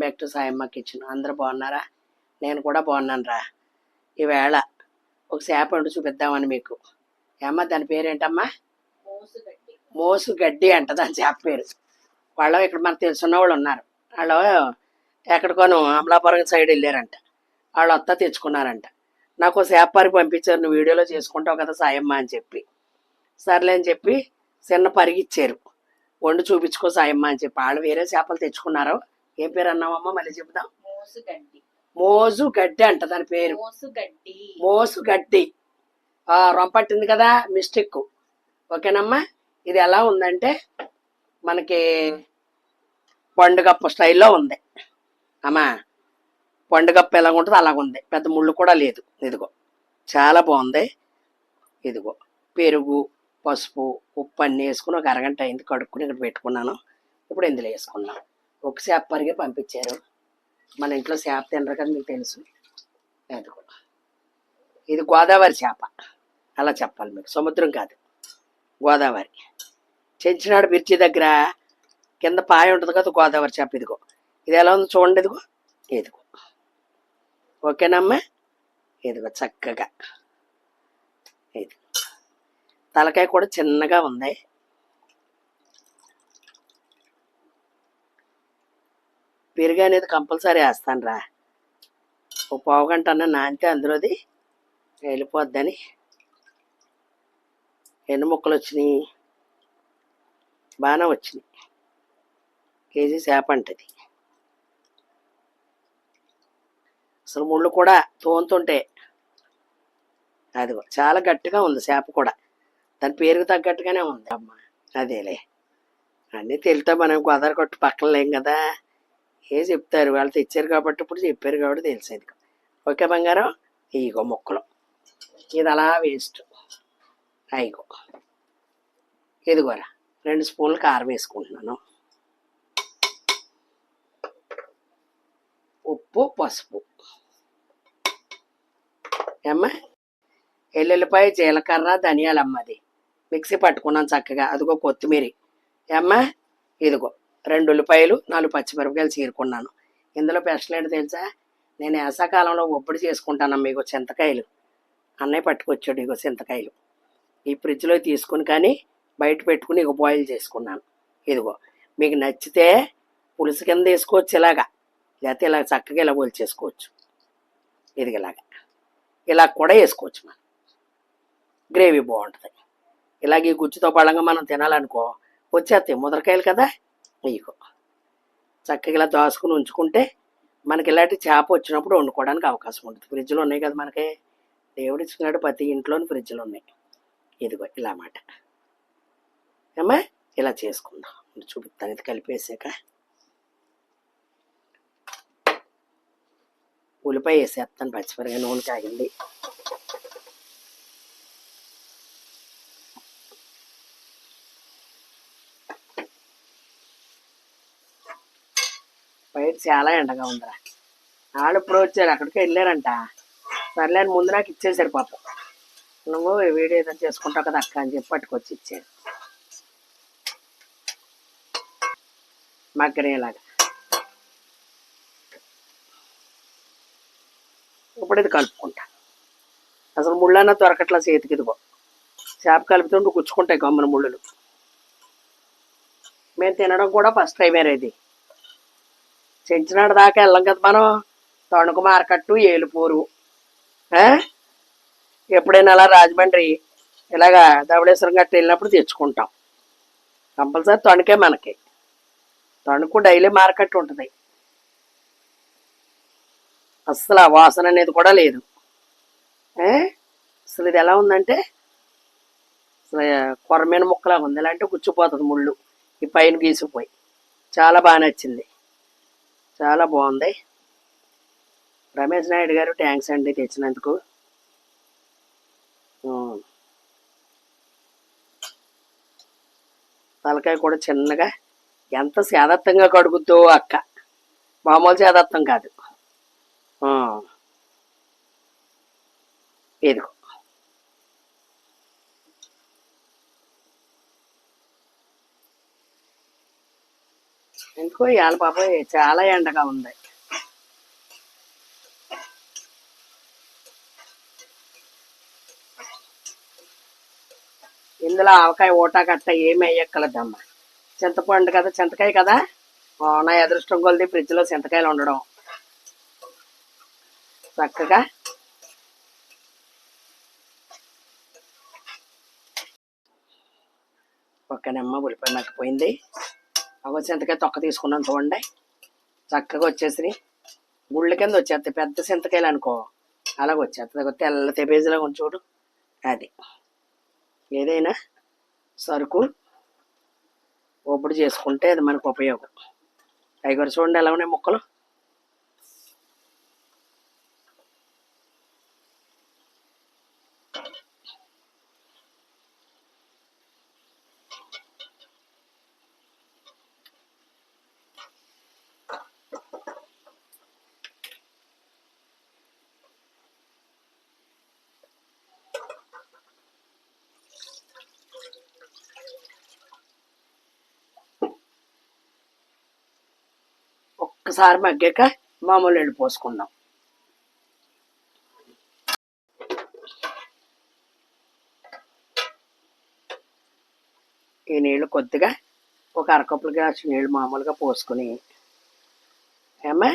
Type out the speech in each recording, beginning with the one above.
Back to Sayamma kitchen అందరూ బాగున్నారా? నేను కూడా బాగున్నాను రా ఈవేళ ఒక చేప వండి చూపిద్దామని మీకు. ఏమ్మా దాని పేరేంటమ్మా? మోసు గడ్డి అంట దాని చేప పేరు. వాళ్ళు ఇక్కడ మనకు తెలుసున్న వాళ్ళు ఉన్నారు. వాళ్ళు ఎక్కడికోను అమలాపురం సైడ్ వెళ్ళారంట. వాళ్ళు అత్త తెచ్చుకున్నారంట. నాకు ఓ చేప పంపించారు నువ్వు వీడియోలో చేసుకుంటావు కదా సాయమ్మ అని చెప్పి. సర్లే అని చెప్పి చిన్న పరిగిచ్చారు వండి చూపించుకో సాయమ్మ అని చెప్పి. వాళ్ళు వేరే చేపలు తెచ్చుకున్నారు. ఏం పేరు అన్నామమ్మా మళ్ళీ చెప్దాం మోసుగడ్డి. మోజు గడ్డి అంట దాని పేరు. మోసుగడ్డి. మోసు గడ్డి ఆ, రొంపట్టింది కదా మిస్టేక్. ఓకేనమ్మా? ఇది ఎలా ఉందంటే మనకి పండుగప్ప స్టైల్లో ఉంది. అమ్మా పండుగప్ప ఎలా ఉంటుంది అలాగ ఉంది. పెద్ద ముళ్ళు కూడా లేదు. ఇదిగో చాలా బాగుంది. ఇదిగో పెరుగు పసుపు ఉప్పు అన్నీ వేసుకుని ఒక అరగంట అయింది కడుక్కుని ఇక్కడ పెట్టుకున్నాను. ఇప్పుడు ఇందులో వేసుకున్నాం ఒక చేప పరిగి పంపించారు. మన ఇంట్లో చేప తినరు కదా మీకు తెలుసు. అదిగో ఇది గోదావరి చేప అలా చెప్పాలి మీకు. సముద్రం కాదు. గోదావరి. చెంచినాడు మిర్చి దగ్గర కింద పాయ ఉంటుంది కదా గోదావరి చేప ఇదిగో. ఇది ఎలా ఉంది చూడండి ఇదిగో. ఇదిగో. ఓకేనమ్మా? ఇదిగో చక్కగా. ఇది. తలకాయ కూడా చిన్నగా ఉంది. పెరుగు అనేది కంపల్సరీ వేస్తాను రా ఓ పావు గంట అన్న నానితే అందులోది వెళ్ళిపోద్దని. ఎన్ని ముక్కలు వచ్చినాయి? బాగానే వచ్చినాయి. కేజీ చేప అంటది. అసలు ముళ్ళు కూడా తోంతుంటే అది చాలా గట్టిగా ఉంది చేప కూడా. దాని పేరుకు తగ్గట్టుగానే ఉంది. అమ్మ అదేలే. అన్నీ తెలుతా మనం గోదావరి కొట్టు పక్కన లేం కదా. ఏ చెప్తారు. వాళ్ళు తెచ్చారు కాబట్టి ఇప్పుడు చెప్పారు కాబట్టి తెలిసేది ఓకే బంగారం? ఇగో ముక్కలు. ఇది అలా వేస్ట్ అయిగో. ఇదిగోరా రెండు స్పూన్లు కారం వేసుకుంటున్నాను. ఉప్పు పసుపు. ఏమ్మా? ఎల్లుల్లిపాయ జీలకర్ర ధనియాలమ్మది. మిక్సీ పట్టుకున్నాను చక్కగా. అదిగో కొత్తిమీర. ఏమ్మా? ఇదిగో. రెండు ఉల్లిపాయలు నాలుగు పచ్చిమిరపకాయలు చీరుకున్నాను. ఇందులో స్పెషల్ ఏంటి తెలుసా? నేను వేసాకాలంలో ఒప్పుడు చేసుకుంటాను మీకు చింతకాయలు. అన్నయ్య పట్టుకొచ్చాడు ఇగో చింతకాయలు. ఈ ఫ్రిడ్జ్లో తీసుకుని కానీ బయట పెట్టుకుని ఇక బాయిల్ చేసుకున్నాను. ఇదిగో మీకు నచ్చితే పులుసు కింద వేసుకోవచ్చు ఇలాగా. లేకపోతే ఇలా చక్కగా ఇలా బోల్ చేసుకోవచ్చు. ఇది ఇలాగా. ఇలా కూడా వేసుకోవచ్చు మనం. గ్రేవీ బాగుంటుంది. ఇలాగ ఈ గుజ్జుతో పళ్ళంగా మనం తినాలనుకో వచ్చేస్తాయి ముదరకాయలు కదా? ఇగో చక్కగా ఇలా దాచుకుని ఉంచుకుంటే మనకి ఇలాంటి చేప వచ్చినప్పుడు వండుకోవడానికి అవకాశం ఉంటుంది. ఫ్రిడ్జ్లు ఉన్నాయి కదా మనకి. దేవుడు ఇచ్చుకున్నాడు ప్రతి ఇంట్లోని ఫ్రిడ్జ్లు ఉన్నాయి. ఇదిగో ఇలా మాట. ఏమా ఇలా చేసుకుందాం. చూపిస్తాను ఇది కలిపేసాక. ఉల్లిపాయ వేసేస్తాను పచ్చిమిరగా నూనె కాగింది. బయట చాలా ఎండగా ఉందిరా. వాళ్ళు ఇప్పుడు వచ్చారు అక్కడికి వెళ్ళారంట. సర్లే అని ముందు నాకు ఇచ్చేసారు పాపం. నువ్వు వీడియో ఏదైనా చేసుకుంటావు కదా అక్క అని చెప్పి పట్టుకొచ్చి ఇచ్చారు. మగ్గరేలాగా. ఇప్పుడు ఇది కలుపుకుంటా. అసలు ముళ్ళన్నా దొరకట్లా చేతికి ఇదిగో. చేప కలుపుతుంటే గుచ్చుకుంటాయి గమ్మున ముళ్ళులు. మేము తినడం కూడా ఫస్ట్ టైం ఇది. చెంచినాడు దాకా వెళ్ళం కదా మనం. తణుకు మార్కట్టు ఏలుపూరు. ఎప్పుడైనా అలా రాజమండ్రి ఇలాగా ధవళేశ్వరం గట్ట వెళ్ళినప్పుడు తెచ్చుకుంటాం. కంపల్సరీ తణుకే మనకి. తణుకు డైలీ మార్కెట్ ఉంటుంది. అస్సలు ఆ వాసన అనేది కూడా లేదు. అసలు ఇది ఎలా ఉందంటే అసలు కొరమైన ముక్కలా ఉంది. ఇలాంటి గుచ్చిపోతుంది ముళ్ళు. ఈ పైన గీసిపోయి. చాలా బాగా నచ్చింది. చాలా బాగుంది. రమేష్ నాయుడు గారు థ్యాంక్స్ అండి తెచ్చినందుకు. తలకాయ కూడా చిన్నగా ఎంత సేదత్తంగా కడుగుద్దో అక్క. మామూలు సేదత్తం కాదు. ఆ. ఇదిగో. ఎందుకో ఇవాళ పాప చాలా ఎండగా ఉంది. ఇందులో ఆవకాయ ఓటా కట్ట ఏమి వేయక్కలదమ్మా చింతపండు కదా చింతకాయ కదా? నా అదృష్టం కొలిది ఫ్రిడ్జ్లో చింతకాయలు ఉండడం. చక్కగా. ఒక్కనమ్మ ఉల్లిపాయ మగ్గిపోయింది అవ చింతకాయ తొక్క తీసుకున్నాను చూడండి. చక్కగా వచ్చేసి గుళ్ళ కింద వచ్చేస్తాయి. పెద్ద చింతకాయలు అనుకో. అలాగ వచ్చేస్తుంది తెల్ల తెబేజీలాగా ఉంది చూడు. అది. ఏదైనా సరుకు ఒప్పుడు చేసుకుంటే అది మనకు ఉపయోగం. టైగర్ చూడండి ఎలా ఉన్నాయి ముక్కలు? ఒక్కసారి మగ్గాక మామూలు నీళ్ళు పోసుకుందాం. ఈ నీళ్ళు కొద్దిగా ఒక అరకప్పుల గ్లాసు నీళ్ళు మామూలుగా పోసుకుని ఏమ్మా?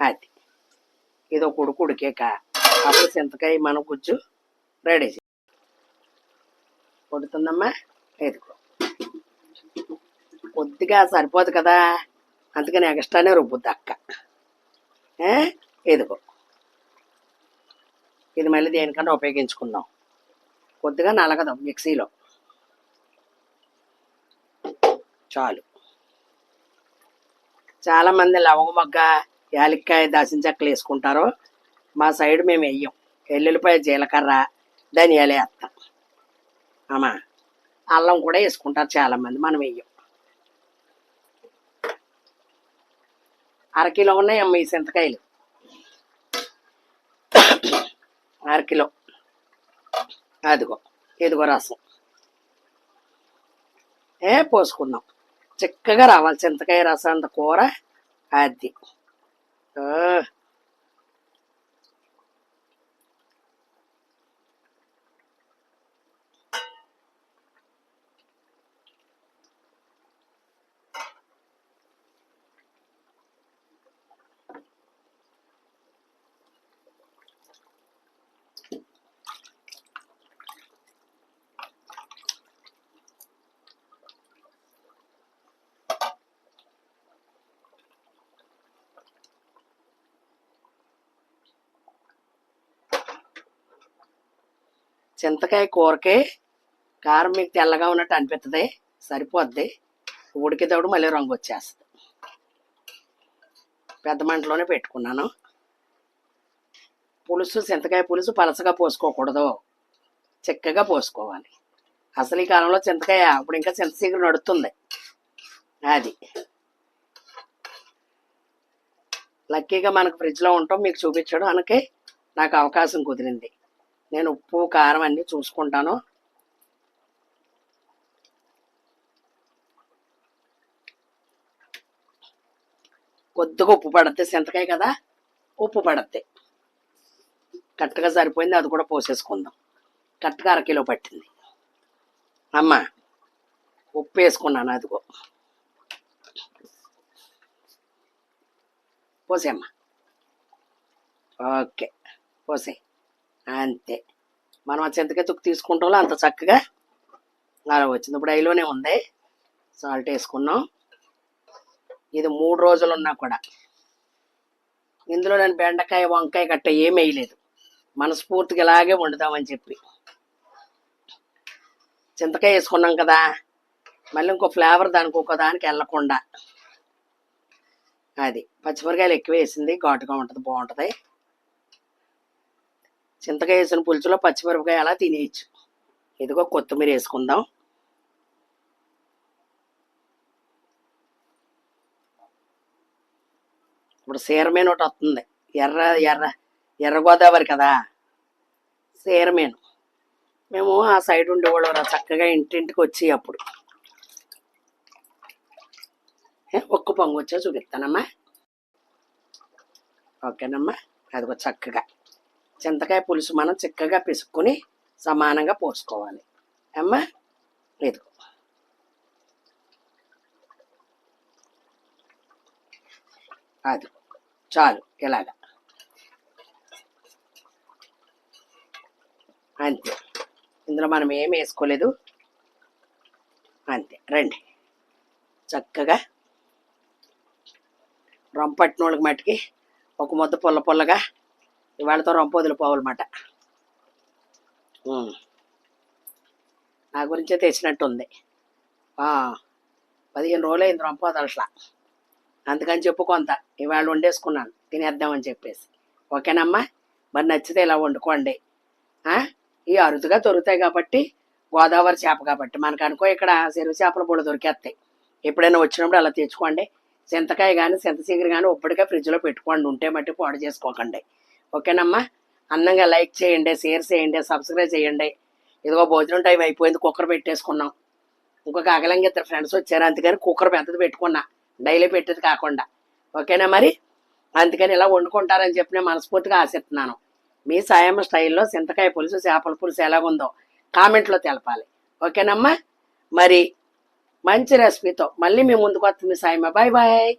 అది. ఇది ఒక ఉడుకు ఉడికాక అప్పుడు చింతకాయ మన గుజ్జు రెడీ చేయి ఉడుతుందమ్మా? ఎదుకో కొద్దిగా సరిపోదు కదా? అందుకని ఎక్స్ట్రానే రుబ్బుద్ది అక్క. ఇదిగో. ఇది మళ్ళీ దేనికన్నా ఉపయోగించుకుందాం. కొద్దిగా నలగదాం మిక్సీలో. చాలు. చాలామంది లవంగ మొగ్గ యాలక్కాయ దాసిన చెక్కలు వేసుకుంటారు. మా సైడ్ మేము వెయ్యం ఎల్లుల్లిపాయ జీలకర్ర ధనియాలు వేస్తాం. అమ్మా అల్లం కూడా వేసుకుంటారు చాలామంది. మనం వెయ్యం అరకిలో ఉన్నాయి అమ్మ ఈ చింతకాయలు. అరకిలో. అదిగో ఇదిగో రసం. ఏ పోసుకున్నాం చిక్కగా రావాలి చింతకాయ రసం అంత కూర. అది ఆ. చింతకాయ కూరకి కారం మీకు తెల్లగా ఉన్నట్టు అనిపిస్తుంది సరిపోద్ది. ఉడికేటప్పుడు మళ్ళీ రంగు వచ్చేస్తుంది. పెద్ద మంటలోనే పెట్టుకున్నాను. పులుసు చింతకాయ పులుసు పలసగా పోసుకోకూడదు. చిక్కగా పోసుకోవాలి. అసలు ఈ కాలంలో చింతకాయ అప్పుడు ఇంకా చింతసీగర నడుస్తుంది అది. లక్కీగా మనకు ఫ్రిడ్జ్లో ఉంటాం మీకు చూపించడానికి నాకు అవకాశం కుదిరింది. నేను ఉప్పు కారం అన్నీ చూసుకుంటాను. కొద్దిగా ఉప్పు పడద్ది చింతకాయ కదా ఉప్పు పడద్ది కరెక్ట్గా సరిపోయింది అది కూడా పోసేసుకుందాం. కరెక్ట్గా అరకిలో పట్టింది. అమ్మ ఉప్పు వేసుకున్నాను అదిగో. పోసేమ్మా ఓకే పోసే అంతే. మనం ఆ చింతకాయ తుక్కు తీసుకుంటాం అంత చక్కగా అలా వచ్చింది. ఇప్పుడు అయిలోనే ఉంది. సాల్ట్ వేసుకున్నాం. ఇది మూడు రోజులు ఉన్నా కూడా. ఇందులో నేను బెండకాయ వంకాయ గట్ట ఏం వేయలేదు. మనస్ఫూర్తిగా ఇలాగే వండుదామని చెప్పి. చింతకాయ వేసుకున్నాం కదా. మళ్ళీ ఇంకో ఫ్లేవర్ దానికి ఒక దానికి వెళ్ళకుండా. అది. పచ్చిమిరకాయలు ఎక్కువ వేసింది. ఘాటుగా ఉంటుంది బాగుంటుంది. చింతకాయ వేసిన పులుసులో పచ్చిమిరపకాయ అలా తినేయచ్చు. ఇదిగో కొత్తిమీర వేసుకుందాం. ఇప్పుడు సీరమేను ఒకటి వస్తుంది. ఎర్ర ఎర్ర ఎర్ర గోదావరి కదా? సీరమీను మేము ఆ సైడ్ ఉండేవాళ్ళం చక్కగా ఇంటింటికి వచ్చి అప్పుడు. ఏ, ఒక్క పొంగు వచ్చా చూపిస్తానమ్మా. ఓకేనమ్మా. అదిగో చక్కగా. చింతకాయ పులుసు మనం చిక్కగా పిసుక్కుని సమానంగా పోసుకోవాలి. అమ్మ? ఇదిగో. అది చాలు ఇలాగా. అంతే. ఇందులో మనం ఏం వేసుకోలేదు? అంతే రండి. చక్కగా రొంపట్టిన వాళ్ళకి ఒక ముద్ద పుల్ల పుల్లగా ఇవాళతో రొంప వదిలిపోవాలన్నమాట. ఉమ్. నా గురించే తెచ్చినట్టు ఉంది ఆ, పదిహేను రోజులు అయింది రొంప వదలట్లా. అందుకని చెప్పు కొంత ఇవాళ వండేసుకున్నాను తినేద్దామని చెప్పేసి. ఓకేనమ్మా? మరి నచ్చితే ఇలా వండుకోండి? ఈ అరుదుగా దొరుకుతాయి కాబట్టి గోదావరి చేప కాబట్టి. మనకు అనుకో ఇక్కడ చెరువు చేపలు కూడా దొరికేస్తాయి. ఎప్పుడైనా వచ్చినప్పుడు అలా తెచ్చుకోండి. చింతకాయ కానీ చింతచిగురు కానీ ఒప్పటిగా ఫ్రిడ్జ్లో పెట్టుకోండి. ఉంటే మట్టి పాడు చేసుకోకండి. ఓకేనమ్మా? అందంగా లైక్ చేయండి షేర్ చేయండి సబ్స్క్రైబ్ చేయండి. ఇదిగో భోజనం టైం అయిపోయింది కుక్కర్ పెట్టేసుకున్నాం. ఇంకొక అగలంగా ఇద్దరు ఫ్రెండ్స్ వచ్చారు అందుకని కుక్కర్ పెద్దది పెట్టుకున్నా. డైలీ పెట్టేది కాకుండా. ఓకేనా మరి? అందుకని ఇలా వండుకుంటారని చెప్పి నేను మనస్ఫూర్తిగా ఆశిస్తున్నాను. మీ సాయం స్టైల్లో చింతకాయ పులుసు చేపల పులుసు ఎలాగుందో కామెంట్లో తెలపాలి. ఓకేనమ్మా? మరి మంచి రెసిపీతో మళ్ళీ మీ ముందుకు వస్తుంది సాయమ్మ. Bye bye